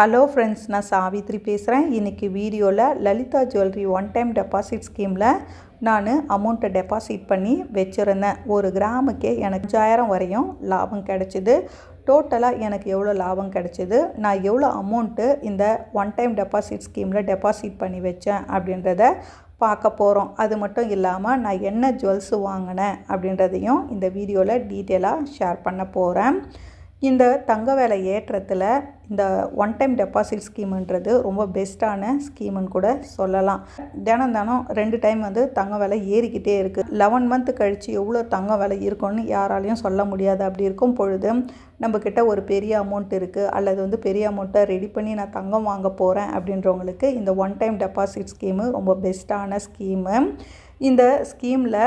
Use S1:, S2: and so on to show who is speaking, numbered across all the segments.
S1: Hello friends நான் சாவித்ரி பேசுகிறேன் இன்றைக்கி வீடியோவில் Lalitha jewellery one time deposit ஸ்கீமில் நான் அமௌண்ட்டை டெபாசிட் பண்ணி வச்சுருந்தேன். ஒரு கிராமுக்கே எனக்கு அஞ்சாயிரம் வரையும் லாபம் கிடச்சிது. டோட்டலாக எனக்கு எவ்வளோ லாபம் கிடச்சிது? நான் எவ்வளோ அமௌண்ட்டு இந்த ஒன் டைம் டெபாசிட் ஸ்கீமில் டெபாசிட் பண்ணி வச்சேன் அப்படின்றத பார்க்க போகிறோம் அது மட்டும் இல்லாமல் நான் என்ன ஜுவல்ஸு வாங்கினேன் அப்படின்றதையும் இந்த வீடியோவில் டீட்டெயிலாக ஷேர் பண்ண போகிறேன் இந்த தங்க விலை ஏற்றத்தில் இந்த ஒன் டைம் டெபாசிட் ஸ்கீமுன்றது ரொம்ப பெஸ்ட்டான ஸ்கீமுன்னு கூட சொல்லலாம். தினம் தினம் ரெண்டு டைம் வந்து தங்க விலை ஏறிக்கிட்டே இருக்குது லெவன் மந்த் கழித்து எவ்வளோ தங்க விலை இருக்கும்னு யாராலையும் சொல்ல முடியாது. அப்படி இருக்கும் பொழுது நம்மக்கிட்ட ஒரு பெரிய அமௌண்ட் இருக்குது அல்லது வந்து பெரிய அமௌண்ட்டை ரெடி பண்ணி நான் தங்கம் வாங்க போகிறேன் அப்படின்றவங்களுக்கு இந்த ஒன் டைம் டெபாசிட் ஸ்கீமு ரொம்ப பெஸ்ட்டான ஸ்கீமு இந்த ஸ்கீமில்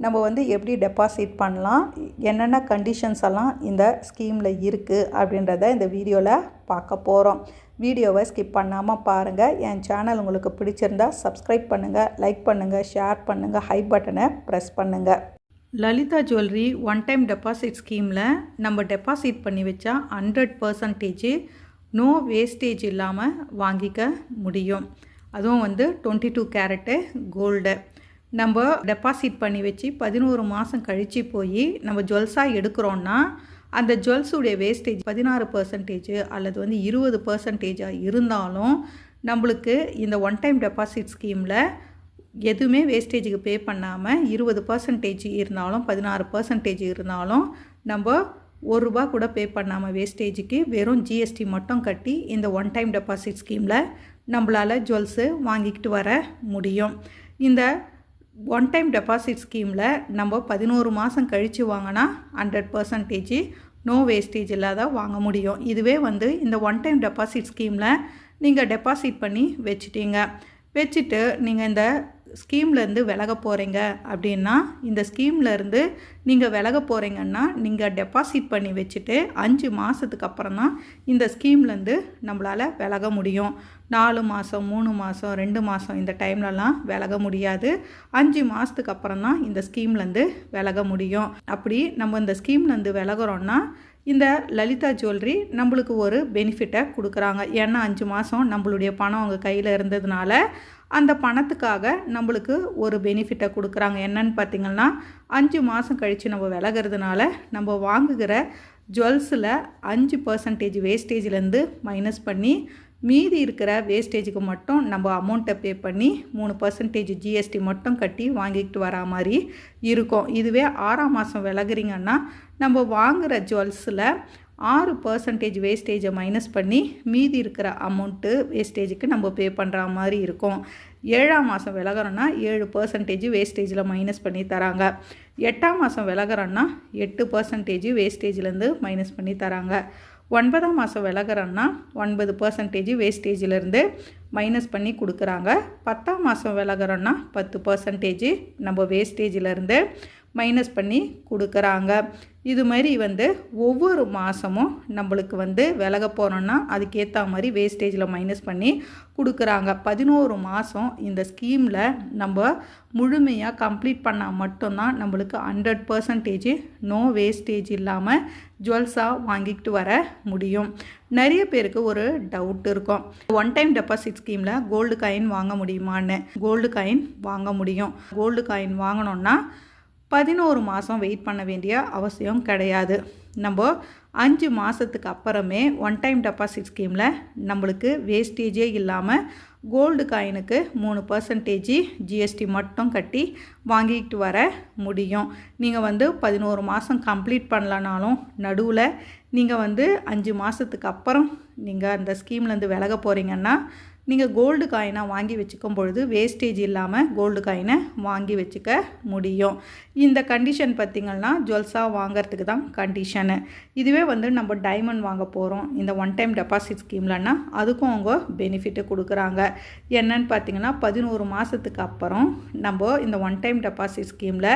S1: நம்ம வந்து எப்படி டெபாசிட் பண்ணலாம் என்னென்ன கண்டிஷன்ஸ் எல்லாம் இந்த ஸ்கீமில் இருக்குது அப்படின்றத இந்த வீடியோவில் பார்க்க போகிறோம் வீடியோவை ஸ்கிப் பண்ணாமல் பாருங்கள் என் சேனல் உங்களுக்கு பிடிச்சிருந்தா சப்ஸ்கிரைப் பண்ணுங்கள் லைக் பண்ணுங்கள் ஷேர் பண்ணுங்கள் ஹை பட்டனை ப்ரெஸ் பண்ணுங்கள் Lalitha jewellery one time deposit ஸ்கீமில் நம்ம டெபாசிட் பண்ணி வச்சா ஹண்ட்ரட் பர்சன்டேஜ் நோ வேஸ்டேஜ் இல்லாமல் வாங்கிக்க முடியும். அதுவும் வந்து டுவெண்ட்டி டூ கேரட்டு கோல்டு நம்ம டெபாசிட் பண்ணி வச்சு பதினோரு மாதம் கழித்து போய் நம்ம ஜுவல்ஸாக எடுக்கிறோன்னா அந்த ஜுவல்ஸுடைய வேஸ்டேஜ் பதினாறு பர்சன்டேஜ் அல்லது வந்து இருபது பர்சன்டேஜாக இருந்தாலும் நம்மளுக்கு இந்த ஒன் டைம் டெபாசிட் ஸ்கீமில் எதுவுமே வேஸ்டேஜுக்கு பே பண்ணாமல் இருபது பர்சன்டேஜ் இருந்தாலும் பதினாறு பர்சன்டேஜ் இருந்தாலும் நம்ம ஒரு ரூபா கூட பே பண்ணாமல் வேஸ்டேஜுக்கு வெறும் ஜிஎஸ்டி மட்டும் கட்டி இந்த ஒன் டைம் டெபாசிட் ஸ்கீமில் நம்மளால் ஜுவல்ஸு வாங்கிக்கிட்டு வர முடியும். இந்த ஒன் டைம் டெபாசிட் ஸ்கீமில் நம்ம பதினோரு மாதம் கழித்து வாங்கினா ஹண்ட்ரட் பர்சன்டேஜ் நோ வேஸ்டேஜ் இல்லாத வாங்க முடியும். இதுவே வந்து இந்த ஒன் டைம் டெபாசிட் ஸ்கீமில் நீங்கள் டெபாசிட் பண்ணி வச்சுட்டீங்க. வச்சுட்டு நீங்கள் இந்த ஸ்கீம்லேருந்து விலக போகிறீங்க அப்படின்னா இந்த ஸ்கீம்லேருந்து நீங்கள் விலக போகிறீங்கன்னா நீங்கள் டெபாசிட் பண்ணி வச்சுட்டு அஞ்சு மாதத்துக்கு அப்புறம் தான் இந்த ஸ்கீம்லேருந்து நம்மளால் விலக முடியும். நாலு மாதம் மூணு மாதம் ரெண்டு மாதம் இந்த டைம்லலாம் விலக முடியாது. அஞ்சு மாதத்துக்கு அப்புறம் தான் இந்த ஸ்கீம்லேருந்து விலக முடியும். அப்படி நம்ம இந்த ஸ்கீம்லேருந்து விலகிறோன்னா இந்த லலிதா ஜுவல்லரி நம்மளுக்கு ஒரு பெனிஃபிட்டை கொடுக்குறாங்க. ஏன்னா அஞ்சு மாதம் நம்மளுடைய பணம் அவங்க கையில் இருந்ததுனால அந்த பணத்துக்காக நம்மளுக்கு ஒரு பெனிஃபிட்டை கொடுக்குறாங்க. என்னன்னு பார்த்திங்கன்னா அஞ்சு மாதம் கழித்து நம்ம விலகிறதுனால நம்ம வாங்குகிற ஜுவல்ஸில் அஞ்சு பர்சன்டேஜ் வேஸ்டேஜ்லேருந்து மைனஸ் பண்ணி மீதி இருக்கிற வேஸ்டேஜுக்கு மட்டும் நம்ம அமௌண்ட்டை பே பண்ணி மூணு பர்சன்டேஜ் ஜிஎஸ்டி மட்டும் கட்டி வாங்கிக்கிட்டு வரா மாதிரி இருக்கும். இதுவே ஆறாம் மாதம் விலகுறீங்கன்னா நம்ம வாங்குகிற ஜுவல்ஸில் ஆறு பர்சன்டேஜ் வேஸ்டேஜை மைனஸ் பண்ணி மீதி இருக்கிற அமௌண்ட்டு வேஸ்டேஜுக்கு நம்ம பே பண்ணுற மாதிரி இருக்கும். ஏழாம் மாதம் விலகிறோன்னா ஏழு பர்சன்டேஜ் வேஸ்டேஜில் மைனஸ் பண்ணி தராங்க. எட்டாம் மாதம் விலகிறோன்னா எட்டு பர்சன்டேஜ் வேஸ்டேஜ்லேருந்து மைனஸ் பண்ணி தராங்க. ஒன்பதாம் மாதம் விலகிறோன்னா ஒன்பது பர்சன்டேஜ் வேஸ்டேஜிலேருந்து மைனஸ் பண்ணி கொடுக்குறாங்க. பத்தாம் மாதம் விலகிறோன்னா பத்து பர்சன்டேஜ் நம்ம வேஸ்டேஜிலேருந்து மைனஸ் பண்ணி கொடுக்குறாங்க. இது மாதிரி வந்து ஒவ்வொரு மாதமும் நம்மளுக்கு வந்து விலக போகிறோன்னா அதுக்கேற்ற மாதிரி வேஸ்டேஜில் மைனஸ் பண்ணி கொடுக்குறாங்க. பதினோரு மாதம் இந்த ஸ்கீமில் நம்ம முழுமையாக கம்ப்ளீட் பண்ணால் மட்டும்தான் நம்மளுக்கு ஹண்ட்ரட் பர்சன்டேஜ் நோ வேஸ்டேஜ் இல்லாமல் ஜுவல்ஸாக வாங்கிக்கிட்டு வர முடியும். நிறைய பேருக்கு ஒரு டவுட் இருக்கும். ஒன் டைம் டெபாசிட் ஸ்கீமில் கோல்டு காயின் வாங்க முடியுமான்னு. கோல்டு காயின் வாங்க முடியும். கோல்டு காயின் வாங்கினோன்னா பதினோரு மாதம் வெயிட் பண்ண வேண்டிய அவசியம் கிடையாது. நம்ம அஞ்சு மாதத்துக்கு அப்புறமே ஒன் டைம் டெபாசிட் ஸ்கீமில் நம்மளுக்கு வேஸ்டேஜே இல்லாமல் கோல்டு காயினுக்கு மூணு பர்சன்டேஜ் ஜிஎஸ்டி மட்டும் கட்டி வாங்கிக்கிட்டு வர முடியும். நீங்கள் வந்து பதினோரு மாதம் கம்ப்ளீட் பண்ணலனாலும் நடுவில் நீங்கள் வந்து அஞ்சு மாதத்துக்கு அப்புறம் நீங்கள் அந்த ஸ்கீம்லேருந்து விலக போகிறீங்கன்னா நீங்கள் கோல்டு காயினாக வாங்கி வச்சுக்கும் பொழுது வேஸ்டேஜ் இல்லாமல் கோல்டு காயினை வாங்கி வச்சுக்க முடியும். இந்த கண்டிஷன் பார்த்திங்கன்னா ஜுவல்ஸாக வாங்கிறதுக்கு தான் கண்டிஷனு இதுவே வந்து நம்ம டைமண்ட் வாங்க போகிறோம் இந்த ஒன் டைம் டெபாசிட் ஸ்கீம்லன்னா அதுக்கும் அவங்க பெனிஃபிட்டு கொடுக்குறாங்க. என்னன்னு பார்த்தீங்கன்னா பதினோரு மாதத்துக்கு அப்புறம் நம்ம இந்த ஒன் டைம் டெபாசிட் ஸ்கீமில்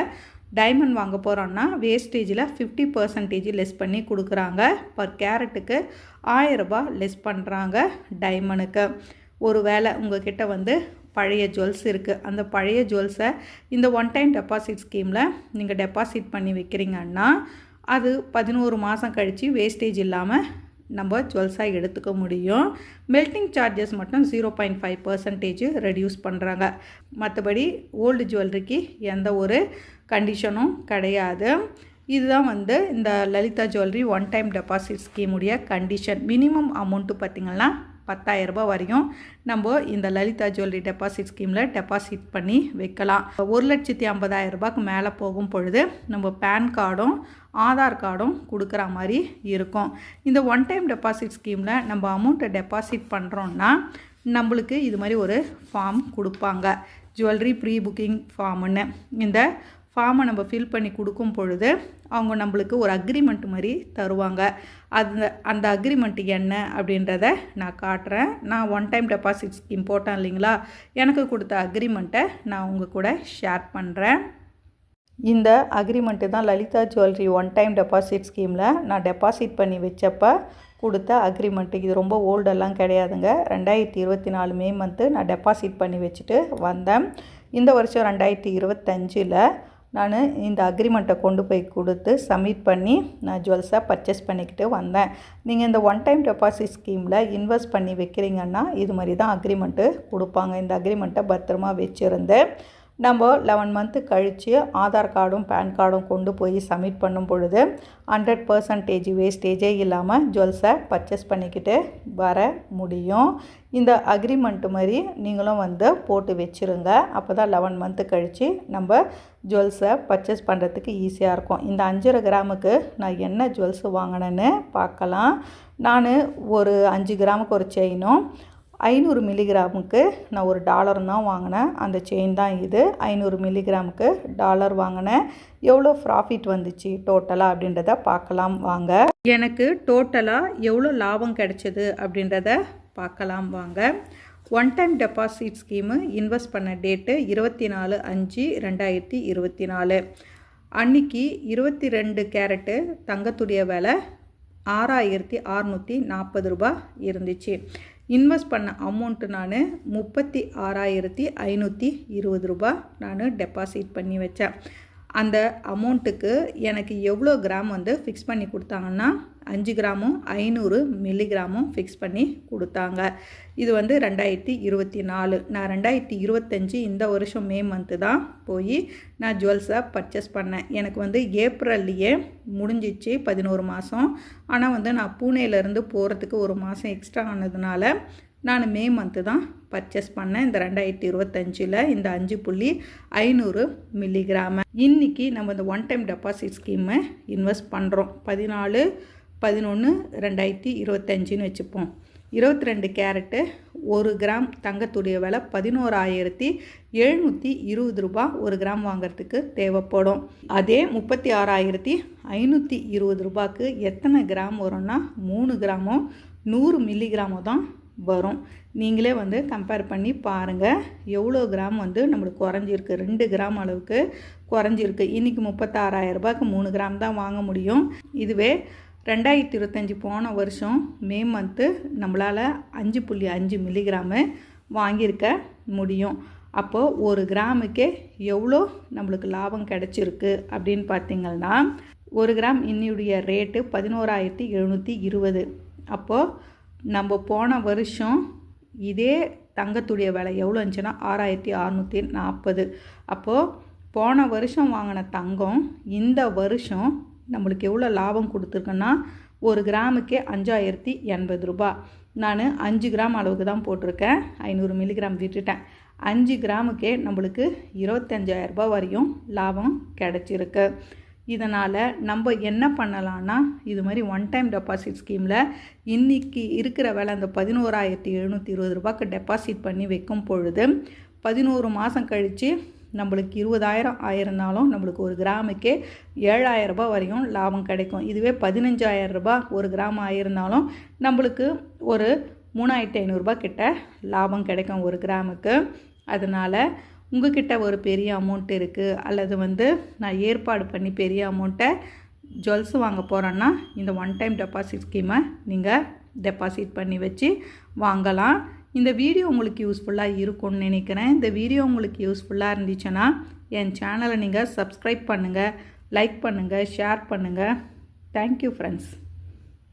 S1: டைமண்ட் வாங்க போகிறோன்னா வேஸ்டேஜில் ஃபிஃப்டி பர்சன்டேஜ் லெஸ் பண்ணி கொடுக்குறாங்க. பர் கேரட்டுக்கு ஆயரரூபா லெஸ் பண்ணுறாங்க டைமண்டுக்கு ஒரு வேளை உங்ககிட்ட வந்து பழைய ஜுவல்ஸ் இருக்குது அந்த பழைய ஜுவல்ஸை இந்த ஒன் டைம் டெபாசிட் ஸ்கீமில் நீங்கள் டெபாசிட் பண்ணி வைக்கிறீங்கன்னா அது பதினோரு மாதம் கழித்து வேஸ்டேஜ் இல்லாமல் நம்ம ஜுவல்ஸாக எடுத்துக்க முடியும். மெல்டிங் சார்ஜஸ் மட்டும் zero point five percentage reduce பண்ணுறாங்க மற்றபடி ஓல்டு ஜுவல்லரிக்கு எந்த ஒரு கண்டிஷனும் கிடையாது. இதுதான் வந்து இந்த Lalitha jewellery one time deposit ஸ்கீமுடைய condition minimum amount பார்த்திங்கன்னா பத்தாயிரரூபா வரையும் நம்ம இந்த லலிதா ஜுவல்லரி டெபாசிட் ஸ்கீமில் டெபாசிட் பண்ணி வைக்கலாம். ஒரு லட்சத்தி ஐம்பதாயிரம் ரூபாய்க்கு மேலே போகும் பொழுது நம்ம பேன் கார்டும் ஆதார் கார்டும் கொடுக்குற மாதிரி இருக்கும். இந்த ஒன் டைம் டெபாசிட் ஸ்கீமில் நம்ம அமௌண்ட்டை டெபாசிட் பண்ணுறோன்னா நம்மளுக்கு இது மாதிரி ஒரு ஃபார்ம் கொடுப்பாங்க. ஜுவல்லரி ப்ரீ புக்கிங் ஃபார்முன்னு இந்த ஃபார்மை நம்ம ஃபில் பண்ணி கொடுக்கும் பொழுது அவங்க நம்மளுக்கு ஒரு அக்ரிமெண்ட் மாதிரி தருவாங்க. அந்த அந்த அக்ரிமெண்ட் என்ன அப்படின்றத நான் காட்டுறேன். நான் ஒன் டைம் டெபாசிட் ஸ்கீம் போட்டேன் இல்லைங்களா? எனக்கு கொடுத்த அக்ரிமெண்ட்டை நான் உங்கள் கூட ஷேர் பண்ணுறேன் இந்த அக்ரிமெண்ட்டு தான் Lalitha jewellery one time deposit ஸ்கீமில் நான் டெபாசிட் பண்ணி வச்சப்போ கொடுத்த அக்ரிமெண்ட்டு இது ரொம்ப ஓல்டெல்லாம் கிடையாதுங்க. ரெண்டாயிரத்தி இருபத்தி நாலு மே மந்த்து நான் டெபாசிட் பண்ணி வச்சுட்டு வந்தேன். இந்த வருஷம் ரெண்டாயிரத்தி இருபத்தஞ்சில் நான் இந்த அக்ரிமெண்ட்டை கொண்டு போய் கொடுத்து சப்மிட் பண்ணி நான் ஜுவல்ஸாக பர்ச்சேஸ் பண்ணிக்கிட்டு வந்தேன். நீங்கள் இந்த ஒன் டைம் டெபாசிட் ஸ்கீமில் இன்வெஸ்ட் பண்ணி வைக்கிறீங்கன்னா இது மாதிரி தான் அக்ரிமெண்ட்டு கொடுப்பாங்க. இந்த அக்ரிமெண்ட்டை பத்திரமா வச்சுருந்து நம்ம லெவன் மந்த்து கழித்து ஆதார் கார்டும் பேன் கார்டும் கொண்டு போய் சப்மிட் பண்ணும் பொழுது ஹண்ட்ரட் பர்சன்டேஜ் வேஸ்டேஜே இல்லாமல் ஜுவல்ஸை பர்ச்சேஸ் பண்ணிக்கிட்டு வர முடியும். இந்த அக்ரிமெண்ட் மாதிரி நீங்களும் வந்து போட்டு வச்சுருங்க. அப்போ தான் லெவன் மந்த்து கழித்து நம்ம ஜுவல்ஸை பர்ச்சேஸ் பண்ணுறதுக்கு ஈஸியாக இருக்கும். இந்த அஞ்சரை கிராமுக்கு நான் என்ன ஜுவல்ஸ் வாங்கினேன்னு பார்க்கலாம். நான் ஒரு அஞ்சு கிராமுக்கு ஒரு செயினும் ஐநூறு மில்லிகிராமுக்கு நான் ஒரு டாலர் தான் வாங்கினேன். அந்த செயின் தான் இது. ஐநூறு மில்லிகிராமுக்கு டாலர் வாங்கினேன். எவ்வளோ ப்ராஃபிட் வந்துச்சு டோட்டலாக அப்படின்றத பார்க்கலாம் வாங்க. எனக்கு டோட்டலாக எவ்வளோ லாபம் கிடைச்சது அப்படின்றத பார்க்கலாம் வாங்க. One time deposit scheme invest பண்ண டேட்டு இருபத்தி நாலு அஞ்சு ரெண்டாயிரத்தி இருபத்தி நாலு அன்னைக்கு இருபத்தி ரெண்டு கேரட்டு தங்கத்துடைய விலை ஆறாயிரத்தி அறநூற்றி நாற்பது ரூபாய் இருந்துச்சு. இன்வெஸ்ட் பண்ண அமௌண்ட்டு நான் முப்பத்தி ஆறாயிரத்தி ஐநூற்றி இருபது ரூபா நான் டெபாசிட் பண்ணி வச்சேன். அந்த அமௌண்ட்டுக்கு எனக்கு எவ்வளோ கிராம் வந்து ஃபிக்ஸ் பண்ணி கொடுத்தாங்கன்னா அஞ்சு கிராமும் ஐநூறு மில்லிகிராமும் ஃபிக்ஸ் பண்ணி கொடுத்தாங்க. இது வந்து ரெண்டாயிரத்தி இருபத்தி நாலு. நான் ரெண்டாயிரத்தி இருபத்தஞ்சி இந்த வருஷம் மே மந்த்து தான் போய் நான் ஜுவல்ஸை பர்ச்சேஸ் பண்ணேன். எனக்கு வந்து ஏப்ரல்லையே முடிஞ்சிச்சு பதினோரு மாதம் ஆனால் வந்து நான் பூனேலேருந்து போகிறதுக்கு ஒரு மாதம் எக்ஸ்ட்ரா ஆனதுனால நான் மே மந்த்து தான் பர்ச்சேஸ் பண்ணேன். இந்த ரெண்டாயிரத்தி இருபத்தஞ்சில் இந்த அஞ்சு புள்ளி ஐநூறு மில்லிகிராம. இன்றைக்கி நம்ம இந்த ஒன் டைம் டெபாசிட் ஸ்கீமை இன்வெஸ்ட் பண்ணுறோம் பதினாலு பதினொன்று ரெண்டாயிரத்தி இருபத்தஞ்சின்னு வச்சுப்போம். இருபத்தி ரெண்டு கேரட்டு ஒரு கிராம் தங்கத்துடைய விலை பதினோராயிரத்தி எழுநூற்றி இருபது ரூபா ஒரு கிராம் வாங்கிறதுக்கு தேவைப்படும். அதே முப்பத்தி ஆறாயிரத்தி ஐநூற்றி இருபது ரூபாய்க்கு எத்தனை கிராம் வரும்னா மூணு கிராமோ நூறு மில்லிகிராமோ தான் வரும். நீங்களே வந்து கம்பேர் பண்ணி பாருங்கள் எவ்வளோ கிராம் வந்து நம்மளுக்கு குறைஞ்சிருக்கு? ரெண்டு கிராம் அளவுக்கு குறைஞ்சிருக்கு. இன்றைக்கி முப்பத்தாறாயிரம் ரூபாய்க்கு மூணு கிராம் தான் வாங்க முடியும். இதுவே ரெண்டாயிரத்தி இருபத்தஞ்சி போன வருஷம் மே மந்த்து நம்மளால் அஞ்சு புள்ளி அஞ்சு மில்லிகிராமு வாங்கியிருக்க முடியும். அப்போது ஒரு கிராமுக்கே எவ்வளோ நம்மளுக்கு லாபம் கிடச்சிருக்கு அப்படின்னு பார்த்திங்கன்னா ஒரு கிராம் இன்னியுடைய ரேட்டு பதினோராயிரத்தி எழுநூற்றி இருபது. அப்போது நம்ம போன வருஷம் இதே தங்கத்துடைய விலை எவ்வளோ இருந்துச்சுன்னா ஆறாயிரத்தி அறநூற்றி நாற்பது. அப்போது போன வருஷம் வாங்கின தங்கம் இந்த வருஷம் நம்மளுக்கு எவ்வளோ லாபம் கொடுத்துருக்குன்னா ஒரு கிராமுக்கே அஞ்சாயிரத்தி எண்பது ரூபா. நான் அஞ்சு கிராம் அளவுக்கு தான் போட்டிருக்கேன். ஐநூறு மில்லிகிராம் விட்டுட்டேன். அஞ்சு கிராமுக்கே நம்மளுக்கு இருபத்தஞ்சாயிரரூபா வரையும் லாபம் கிடச்சிருக்கு. இதனால் நம்ம என்ன பண்ணலான்னா இது மாதிரி ஒன் டைம் டெபாசிட் ஸ்கீமில் இன்றைக்கி இருக்கிற வேலை அந்த பதினோராயிரத்தி எழுநூற்றி இருபது ரூபாய்க்கு டெபாசிட் பண்ணி வைக்கும் பொழுது பதினோரு மாதம் கழித்து நம்மளுக்கு இருபதாயிரம் ஆயிருந்தாலும் நம்மளுக்கு ஒரு கிராமுக்கே ஏழாயிரம் ரூபாய் வரையும் லாபம் கிடைக்கும். இதுவே பதினஞ்சாயிரம் ரூபாய் ஒரு கிராம் ஆயிருந்தாலும் நம்மளுக்கு ஒரு மூணாயிரத்தி ஐநூறுரூபா கிட்ட லாபம் கிடைக்கும் ஒரு கிராமுக்கு. அதனால் உங்ககிட்ட ஒரு பெரிய அமௌண்ட் இருக்குது அல்லது வந்து நான் ஏற்பாடு பண்ணி பெரிய அமௌண்ட்டை ஜுவல்ஸ் வாங்க போகிறேன்னா இந்த ஒன் டைம் டெபாசிட் ஸ்கீமை நீங்கள் டெபாசிட் பண்ணி வச்சு வாங்கலாம். இந்த வீடியோ உங்களுக்கு யூஸ்ஃபுல்லாக இருக்கும்னு நினைக்கிறேன். இந்த வீடியோ உங்களுக்கு யூஸ்ஃபுல்லாக இருந்துச்சுன்னா என் சேனலை நீங்கள் சப்ஸ்கிரைப் பண்ணுங்கள் லைக் பண்ணுங்கள் ஷேர் பண்ணுங்கள் தேங்க்யூ ஃப்ரெண்ட்ஸ்